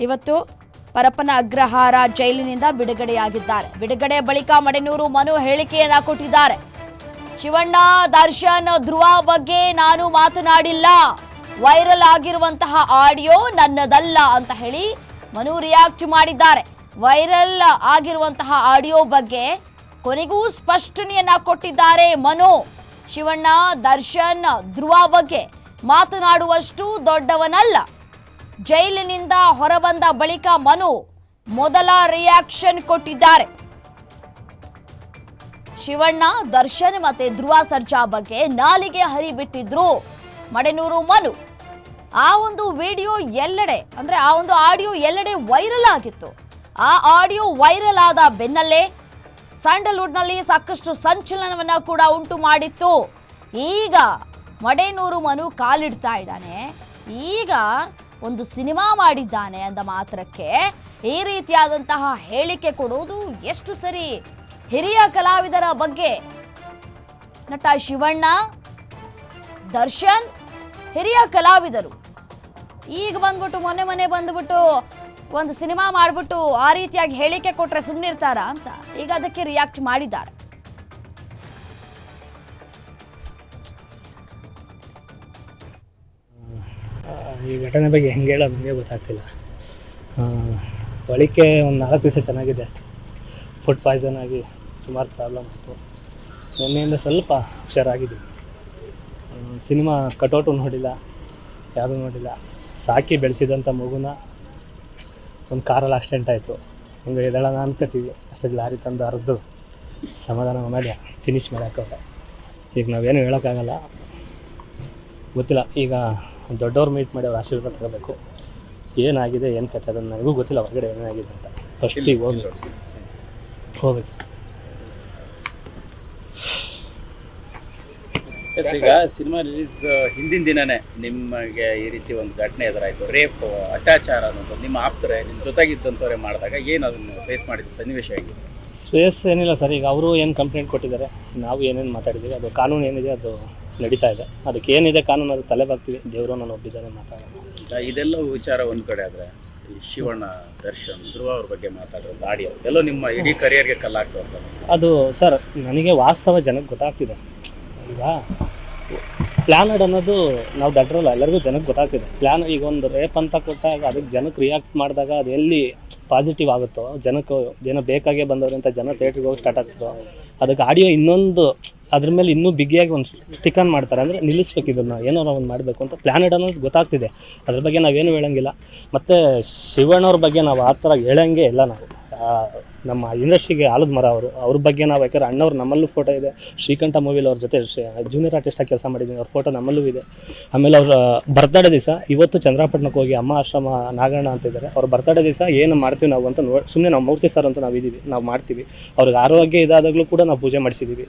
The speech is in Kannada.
ಇವತ್ತು ಪರಪ್ಪನ ಅಗ್ರಹಾರ ಜೈಲಿನಿಂದ ಬಿಡುಗಡೆಯಾಗಿದ್ದಾರೆ. ಬಿಡುಗಡೆ ಬಳಿಕ ಮಡೆನೂರು ಮನು ಹೇಳಿಕೆಯನ್ನ ಕೊಟ್ಟಿದ್ದಾರೆ. ಶಿವಣ್ಣ, ದರ್ಶನ್, ಧ್ರುವ ಬಗ್ಗೆ ನಾನು ಮಾತನಾಡಿಲ್ಲ. ವೈರಲ್ ಆಗಿರುವಂತಹ ಆಡಿಯೋ ನನ್ನದಲ್ಲ ಅಂತ ಹೇಳಿ ಮನು ರಿಯಾಕ್ಟ್ ಮಾಡಿದ್ದಾರೆ. ವೈರಲ್ ಆಗಿರುವಂತಹ ಆಡಿಯೋ ಬಗ್ಗೆ ಕೊನೆಗೂ ಸ್ಪಷ್ಟನೆಯನ್ನ ಕೊಟ್ಟಿದ್ದಾರೆ ಮನು. ಶಿವಣ್ಣ, ದರ್ಶನ್, ಧ್ರುವ ಬಗ್ಗೆ ಮಾತನಾಡುವಷ್ಟು ದೊಡ್ಡವನಲ್ಲ. ಜೈಲಿನಿಂದ ಹೊರಬಂದ ಬಳಿಕ ಮನು ಮೊದಲ ರಿಯಾಕ್ಷನ್ ಕೊಟ್ಟಿದ್ದಾರೆ. ಶಿವಣ್ಣ, ದರ್ಶನ್ ಮತ್ತೆ ಧ್ರುವ ಸರ್ಜಾ ಬಗ್ಗೆ ನಾಲಿಗೆ ಹರಿಬಿಟ್ಟಿದ್ರು ಮಡೆನೂರು ಮನು. ಆ ಒಂದು ವಿಡಿಯೋ ಎಲ್ಲೆಡೆ, ಅಂದ್ರೆ ಆ ಒಂದು ಆಡಿಯೋ ಎಲ್ಲೆಡೆ ವೈರಲ್ ಆಗಿತ್ತು. ಆ ಆಡಿಯೋ ವೈರಲ್ ಆದ ಬೆನ್ನಲ್ಲೇ ಸ್ಯಾಂಡಲ್ವುಡ್ನಲ್ಲಿ ಸಾಕಷ್ಟು ಸಂಚಲನವನ್ನ ಕೂಡ ಉಂಟು ಮಾಡಿತ್ತು. ಈಗ ಮಡೇನೂರು ಮನು ಕಾಲಿಡ್ತಾ ಇದ್ದಾನೆ. ಈಗ ಒಂದು ಸಿನಿಮಾ ಮಾಡಿದ್ದಾನೆ ಅಂದ ಮಾತ್ರಕ್ಕೆ ಈ ರೀತಿಯಾದಂತಹ ಹೇಳಿಕೆ ಕೊಡೋದು ಎಷ್ಟು ಸರಿ ಹಿರಿಯ ಕಲಾವಿದರ ಬಗ್ಗೆ ನಟ ಶಿವಣ್ಣ, ದರ್ಶನ್, ಹಿರಿಯ ಕಲಾವಿದರು. ಈಗ ಬಂದ್ಬಿಟ್ಟು ಮೊನ್ನೆ ಮೊನ್ನೆ ಬಂದ್ಬಿಟ್ಟು ಒಂದು ಸಿನಿಮಾ ಮಾಡಿಬಿಟ್ಟು ಆ ರೀತಿಯಾಗಿ ಹೇಳಿಕೆ ಕೊಟ್ಟರೆ ಸುಮ್ಮನಿರ್ತಾರಾ ಅಂತ. ಈಗ ಅದಕ್ಕೆ ರಿಯಾಕ್ಟ್ ಮಾಡಿದ್ದಾರೆ. ಈ ಘಟನೆ ಬಗ್ಗೆ ಹೆಂಗೆ ಹೇಳೋದು ನನಗೆ ಗೊತ್ತಾಗ್ತಿಲ್ಲ. ಒಳಿಕೆ ಒಂದು ನಾಲ್ಕು ದಿವಸ ಚೆನ್ನಾಗಿದೆ ಅಷ್ಟೆ. ಫುಡ್ ಪಾಯ್ಸನ್ ಆಗಿ ಸುಮಾರು ಪ್ರಾಬ್ಲಮ್ ಆಯಿತು. ನಿನ್ನೆಯಿಂದ ಸ್ವಲ್ಪ ಹುಷಾರಾಗಿದ್ದೀನಿ. ಸಿನಿಮಾ ಕಟೌಟು ನೋಡಿಲ್ಲ, ಯಾವುದೂ ನೋಡಿಲ್ಲ. ಸಾಕಿ ಬೆಳೆಸಿದಂಥ ಮಗುನ ಒಂದು ಕಾರಲ್ಲಿ ಆಕ್ಸಿಡೆಂಟ್ ಆಯಿತು. ಹಿಂಗೆ ಎದಳೋಣ ಅನ್ಕೋತೀವಿ. ಅಷ್ಟೇ ಲಾರಿ ತಂದು ಅರ್ದು ಸಮಾಧಾನ ಮಾಡಿ ಫಿನಿಶ್ ಮಾಡೋಕ್ಕವ್ರೆ ಈಗ ನಾವೇನು ಹೇಳೋಕ್ಕಾಗಲ್ಲ. ಗೊತ್ತಿಲ್ಲ. ಈಗ ದೊಡ್ಡವ್ರು ಮೀಟ್ ಮಾಡಿ ಅವ್ರ ಆಶೀರ್ವಾದ ತಗೋಬೇಕು. ಏನಾಗಿದೆ ಏನು ಕಥೆ ಅದನ್ನು ನನಗೂ ಗೊತ್ತಿಲ್ಲ ಹೊರಗಡೆ ಏನಾಗಿದೆ ಅಂತ. ಫಸ್ಟಿಗೆ ಹೋಗಿ. ಹೋಗ್ಬೇಕು ಸರ್. ಎಸ್ ಈಗ ಸಿನಿಮಾ ರಿಲೀಸ್ ಹಿಂದಿನ ದಿನನೇ ನಿಮಗೆ ಈ ರೀತಿ ಒಂದು ಘಟನೆ ಎದುರಾಯಿತು. ರೇಪ್ ಅತ್ಯಾಚಾರ ಅನ್ನೋದು ನಿಮ್ಮ ಆಪ್ತರೆ ನಿಮ್ಮ ಜೊತೆಗಿದ್ದಂಥವ್ರೆ ಮಾಡಿದಾಗ ಏನು ಅದನ್ನು ಫೇಸ್ ಮಾಡಿದ್ದು ಸನ್ನಿವೇಶ ಆಗಿದೆ ಸ್ಪೇಸ್ ಏನಿಲ್ಲ ಸರ್. ಈಗ ಅವರು ಏನು ಕಂಪ್ಲೇಂಟ್ ಕೊಟ್ಟಿದ್ದಾರೆ ನಾವು ಏನೇನು ಮಾತಾಡಿದ್ದೀವಿ ಅದು ಕಾನೂನು ಏನಿದೆ ಅದು ನಡೀತಾ ಇದೆ. ಅದಕ್ಕೆ ಏನಿದೆ ಕಾನೂನು ಅದು ತಲೆ ಬಾಗ್ತೀವಿ. ದೇವರು ನಾನು ಒಬ್ಬಿದ್ದಾನೆ ಮಾತಾಡೋಣ. ಇದೆಲ್ಲವೂ ಇದೆಲ್ಲ ವಿಚಾರ ಒಂದು ಕಡೆ ಆದರೆ ಈ ಶಿವಣ್ಣ ದರ್ಶನ್ ಧ್ರುವ ಅವ್ರ ಬಗ್ಗೆ ಮಾತಾಡೋದು ಆಡಿಯೋ ಎಲ್ಲೋ ನಿಮ್ಮ ಇಡೀ ಕರಿಯರ್ಗೆ ಕಲ್ಲಾಗ್ತದೆ ಅದು ಸರ್ ನನಗೆ ವಾಸ್ತವ ಜನಕ್ಕೆ ಗೊತ್ತಾಗ್ತಿದೆ. ಈಗ ಪ್ಲ್ಯಾನಡ್ ಅನ್ನೋದು ನಾವು ದಡ್ರಲ್ಲ ಎಲ್ಲರಿಗೂ ಜನಕ್ಕೆ ಗೊತ್ತಾಗ್ತಿದೆ. ಪ್ಲ್ಯಾನ್ ಈಗ ಒಂದು ರೇಪ್ ಅಂತ ಕೊಟ್ಟಾಗ ಅದಕ್ಕೆ ಜನಕ್ಕೆ ರಿಯಾಕ್ಟ್ ಮಾಡಿದಾಗ ಅದು ಎಲ್ಲಿ ಪಾಸಿಟಿವ್ ಆಗುತ್ತೋ ಜನಕ್ಕೆ ಏನೋ ಬೇಕಾಗೇ ಬಂದವರಿಂದ ಅಂತ ಜನ ಥಿಯೇಟ್ರಿಗೆ ಹೋಗಿ ಸ್ಟಾರ್ಟ್ ಆಗ್ತದೋ ಅದಕ್ಕೆ ಆಡಿಯೋ ಇನ್ನೊಂದು ಅದ್ರ ಮೇಲೆ ಇನ್ನೂ ಬಿಗಿಯಾಗಿ ಒಂದು ಸ್ಟಿಕನ್ ಮಾಡ್ತಾರೆ. ಅಂದರೆ ನಿಲ್ಲಿಸ್ಬೇಕು ಇದನ್ನು. ಏನಾರ ಒಂದು ಮಾಡಬೇಕು ಅಂತ ಪ್ಲಾನೆಟ್ ಅನ್ನೋದು ಗೊತ್ತಾಗ್ತಿದೆ. ಅದ್ರ ಬಗ್ಗೆ ನಾವೇನು ಹೇಳೋಂಗಿಲ್ಲ. ಮತ್ತು ಶಿವಣ್ಣವ್ರ ಬಗ್ಗೆ ನಾವು ಆ ಥರ ಹೇಳೋಂಗೆ ಇಲ್ಲ ನಾವು. ನಮ್ಮ ಇಂಡಸ್ಟ್ರಿಗೆ ಆಲದ ಮರ ಅವರು. ಅವ್ರ ಬಗ್ಗೆ ನಾವು ಯಾಕಂದ್ರೆ ಅಣ್ಣವ್ರು ನಮ್ಮಲ್ಲೂ ಫೋಟೋ ಇದೆ. ಶ್ರೀಕಂಠ ಮೂವಿಲಿ ಅವ್ರ ಜೊತೆ ಜೂನಿಯರ್ ಆರ್ಟಿಸ್ಟಾಗಿ ಕೆಲಸ ಮಾಡಿದ್ದೀನಿ ಅವ್ರ ಫೋಟೋ ನಮ್ಮಲ್ಲೂ ಇದೆ. ಆಮೇಲೆ ಅವರ, ಬರ್ತಡೇ ದಿವಸ ಇವತ್ತು ಚಂದ್ರಪಟ್ಟಣಕ್ಕೆ ಹೋಗಿ ಅಮ್ಮ ಆಶ್ರಮ ನಾಗಣ್ಣ ಅಂತ ಇದ್ದಾರೆ ಅವ್ರ ಬರ್ತಡೇ ದಿವಸ ಏನು ಮಾಡ್ತೀವಿ ನಾವು ಅಂತ ನೋಡಿ ಸುಮ್ಮನೆ ನಾವು ಮೂರ್ತಿ ಸರ್ ಅಂತ ನಾವು ಇದ್ದೀವಿ ನಾವು ಮಾಡ್ತೀವಿ. ಅವ್ರಿಗೆ ಆರೋಗ್ಯ ಇದಾದಾಗಲೂ ಕೂಡ ನಾವು ಪೂಜೆ ಮಾಡಿಸಿದ್ದೀವಿ